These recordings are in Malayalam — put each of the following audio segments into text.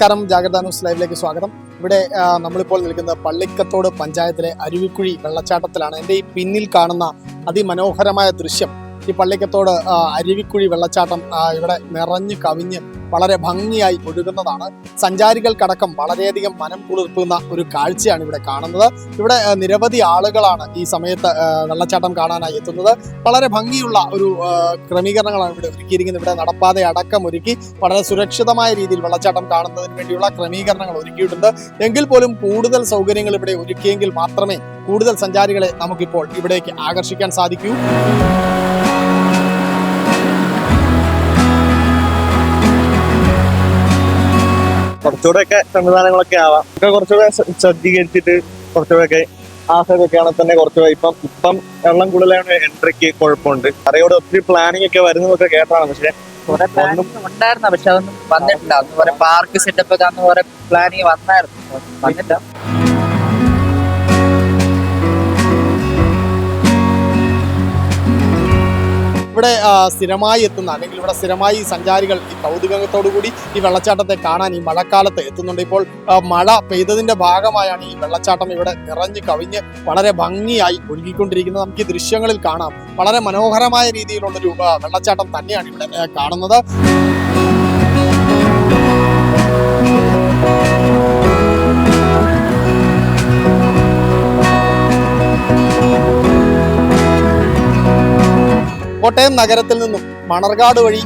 നമസ്കാരം. ജാഗ്രത ന്യൂസ് ലൈവിലേക്ക് സ്വാഗതം. ഇവിടെ നമ്മളിപ്പോൾ നിൽക്കുന്നത് പള്ളിക്കത്തോട് പഞ്ചായത്തിലെ അരുവിക്കുഴി വെള്ളച്ചാട്ടത്തിലാണ്. എന്റെ ഈ പിന്നിൽ കാണുന്ന അതിമനോഹരമായ ദൃശ്യം ഈ പള്ളിക്കത്തോട് അരുവിക്കുഴി വെള്ളച്ചാട്ടം ഇവിടെ നിറഞ്ഞു കവിഞ്ഞ് വളരെ ഭംഗിയായി ഒഴുകുന്നതാണ്. സഞ്ചാരികൾക്കടക്കം വളരെയധികം മനം കുളിർക്കുന്ന ഒരു കാഴ്ചയാണ് ഇവിടെ കാണുന്നത്. ഇവിടെ നിരവധി ആളുകളാണ് ഈ സമയത്ത് വെള്ളച്ചാട്ടം കാണാനായി എത്തുന്നത്. വളരെ ഭംഗിയുള്ള ഒരു ക്രമീകരണങ്ങളാണ് ഇവിടെ ഒരുക്കിയിരിക്കുന്നത്. ഇവിടെ നടപ്പാതെ അടക്കം ഒരുക്കി വളരെ സുരക്ഷിതമായ രീതിയിൽ വെള്ളച്ചാട്ടം കാണുന്നതിന് വേണ്ടിയുള്ള ക്രമീകരണങ്ങൾ ഒരുക്കിയിട്ടുണ്ട്. എങ്കിൽ പോലും കൂടുതൽ സൗകര്യങ്ങൾ ഇവിടെ ഒരുക്കിയെങ്കിൽ മാത്രമേ കൂടുതൽ സഞ്ചാരികളെ നമുക്കിപ്പോൾ ഇവിടേക്ക് ആകർഷിക്കാൻ സാധിക്കൂ. കുറച്ചുകൂടെയൊക്കെ സംവിധാനങ്ങളൊക്കെ ആവാം. ഒക്കെ കുറച്ചുകൂടെ സജ്ജീകരിച്ചിട്ട് കുറച്ചുകൂടെയൊക്കെ ആ ആണെങ്കിൽ തന്നെ കുറച്ച് ഇപ്പം ഇപ്പം വെള്ളം കൂടുതലാണ് എൻട്രിക്ക് കുഴപ്പമുണ്ട് അറിയോട് ഒത്തിരി പ്ലാനിങ് ഒക്കെ വരുന്നതൊക്കെ കേട്ടാണ്. പക്ഷേ ഉണ്ടായിരുന്നു പക്ഷെ അതൊന്നും വന്നിട്ടില്ല. അന്ന് പാർക്ക് സെറ്റപ്പ് ഒക്കെ അന്ന് പ്ലാനിങ് വന്നായിരുന്നു. വന്നില്ല. ഇവിടെ സ്ഥിരമായി എത്തുന്ന അല്ലെങ്കിൽ ഇവിടെ സ്ഥിരമായി സഞ്ചാരികൾ ഈ കൗതുകത്തോടു കൂടി ഈ വെള്ളച്ചാട്ടത്തെ കാണാൻ ഈ മഴക്കാലത്ത് എത്തുന്നുണ്ട്. ഇപ്പോൾ മഴ പെയ്തതിന്റെ ഭാഗമായാണ് ഈ വെള്ളച്ചാട്ടം ഇവിടെ നിറഞ്ഞു കവിഞ്ഞ് വളരെ ഭംഗിയായി ഒഴുകിക്കൊണ്ടിരിക്കുന്നത് നമുക്ക് ഈ ദൃശ്യങ്ങളിൽ കാണാം. വളരെ മനോഹരമായ രീതിയിലുള്ളൊരു വെള്ളച്ചാട്ടം തന്നെയാണ് ഇവിടെ കാണുന്നത്. കോട്ടയം നഗരത്തിൽ നിന്നും മണർകാട് വഴി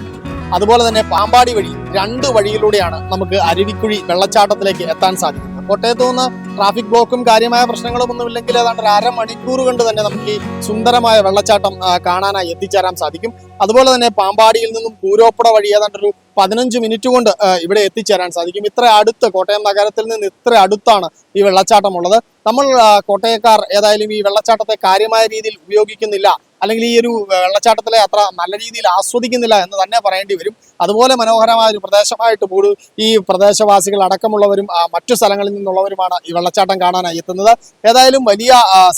അതുപോലെ തന്നെ പാമ്പാടി വഴി രണ്ട് വഴിയിലൂടെയാണ് നമുക്ക് അരുവിക്കുഴി വെള്ളച്ചാട്ടത്തിലേക്ക് എത്താൻ സാധിക്കുന്നത്. കോട്ടയത്ത് നിന്ന് ട്രാഫിക് ബ്ലോക്കും കാര്യമായ പ്രശ്നങ്ങളും ഒന്നുമില്ലെങ്കിൽ ഏതാണ്ട് ഒരു അരമണിക്കൂർ കൊണ്ട് തന്നെ നമുക്ക് ഈ സുന്ദരമായ വെള്ളച്ചാട്ടം കാണാനായി എത്തിച്ചേരാൻ സാധിക്കും. അതുപോലെ തന്നെ പാമ്പാടിയിൽ നിന്നും പൂരോപ്പുട വഴി ഏതാണ്ട് ഒരു പതിനഞ്ച് മിനിറ്റ് കൊണ്ട് ഇവിടെ എത്തിച്ചേരാൻ സാധിക്കും. ഇത്ര അടുത്ത് കോട്ടയം നഗരത്തിൽ നിന്ന് ഇത്ര അടുത്താണ് ഈ വെള്ളച്ചാട്ടം ഉള്ളത് നമ്മൾ കോട്ടയക്കാർ ഏതായാലും ഈ വെള്ളച്ചാട്ടത്തെ കാര്യമായ രീതിയിൽ ഉപയോഗിക്കുന്നില്ല. അല്ലെങ്കിൽ ഈ ഒരു വെള്ളച്ചാട്ടത്തിലെ അത്ര നല്ല രീതിയിൽ ആസ്വദിക്കുന്നില്ല എന്ന് തന്നെ പറയേണ്ടി വരും. അതുപോലെ മനോഹരമായ ഒരു പ്രദേശമായിട്ട് പോലും ഈ പ്രദേശവാസികൾ അടക്കമുള്ളവരും മറ്റു സ്ഥലങ്ങളിൽ നിന്നുള്ളവരുമാണ് ഈ വെള്ളച്ചാട്ടം കാണാനായി എത്തുന്നത്. ഏതായാലും വലിയ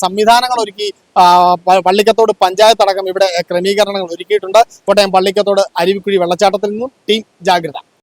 സംവിധാനങ്ങൾ ഒരുക്കി പള്ളിക്കത്തോട് പഞ്ചായത്ത് അടക്കം ഇവിടെ ക്രമീകരണങ്ങൾ ഒരുക്കിയിട്ടുണ്ട്. കോട്ടയം പള്ളിക്കത്തോട് അരുവിക്കുഴി വെള്ളച്ചാട്ടത്തിൽ നിന്നും ടീം ജാഗ്രത.